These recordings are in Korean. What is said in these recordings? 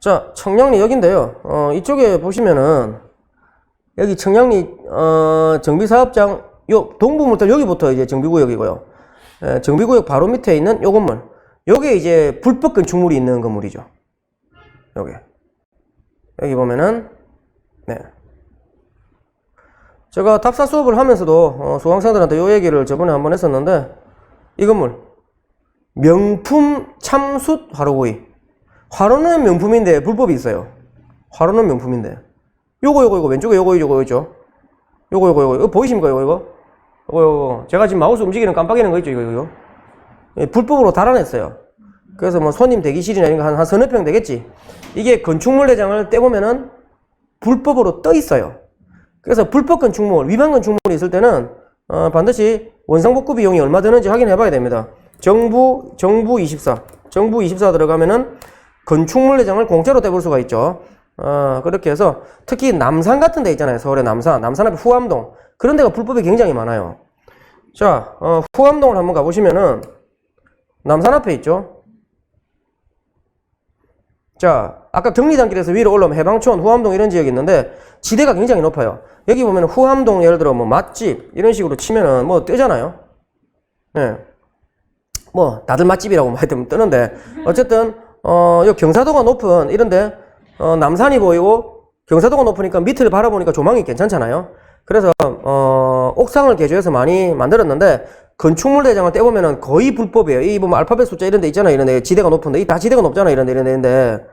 자, 청량리 여긴데요. 어, 이쪽에 보시면은 여기 청량리 어, 정비사업장 요 동부모텔 여기부터 이제 정비구역이고요. 예, 정비구역 바로 밑에 있는 요 건물. 요게 이제 불법 건축물이 있는 건물이죠. 여기. 여기 보면은 네. 제가 답사 수업을 하면서도 어, 수강생들한테 요 얘기를 저번에 한번 했었는데 이 건물 명품 참숯 화로구이 화로는 명품인데 불법이 있어요. 화로는 명품인데. 요거 요거 요거. 왼쪽에 요거 요거 있죠? 요거 요거 요거. 이거 보이십니까 요거 이거? 요거 요거. 제가 지금 마우스 움직이는 깜빡이는 거 있죠 이거 이거? 예, 불법으로 달아냈어요. 그래서 뭐 손님 대기실이나 이런 거 한, 한 서너 평 되겠지? 이게 건축물 내장을 떼보면은 불법으로 떠 있어요. 그래서 불법 건축물, 위반 건축물이 있을 때는 어, 반드시 원상복구 비용이 얼마 드는지 확인해 봐야 됩니다. 정부 정부 24, 정부 24 들어가면은 건축물 내장을 공짜로 떼볼 수가 있죠. 어, 그렇게 해서 특히 남산 같은 데 있잖아요. 서울의 남산, 남산 앞에 후암동 그런 데가 불법이 굉장히 많아요. 자, 어, 후암동을 한번 가보시면은 남산 앞에 있죠. 자, 아까 경리단길에서 위로 올라오면 해방촌, 후암동 이런 지역이 있는데 지대가 굉장히 높아요. 여기 보면 후암동 예를 들어 뭐 맛집 이런 식으로 치면은 뭐 뜨잖아요. 예. 뭐 다들 맛집이라고 하여튼 뜨는데 어쨌든 어, 요 경사도가 높은 이런데 어, 남산이 보이고 경사도가 높으니까 밑을 바라보니까 조망이 괜찮잖아요. 그래서 어, 옥상을 개조해서 많이 만들었는데 건축물 대장을 떼보면은 거의 불법이에요. 이 보면 알파벳 숫자 이런 데 있잖아요. 이런 데 지대가 높은데 이 다 지대가 높잖아요. 이런 데 이런 데인데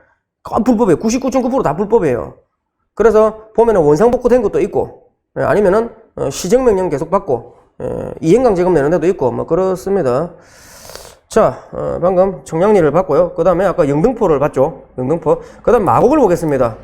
다 불법이에요. 99.9%다 불법이에요. 그래서 보면은 원상복구 된 것도 있고 예, 아니면은 어, 시정명령 계속 받고 예, 이행강제금 내는 데도 있고 뭐 그렇습니다. 자, 어, 방금 청량리를 봤고요. 그 다음에 아까 영등포를 봤죠. 영등포. 그 다음 마곡을 보겠습니다.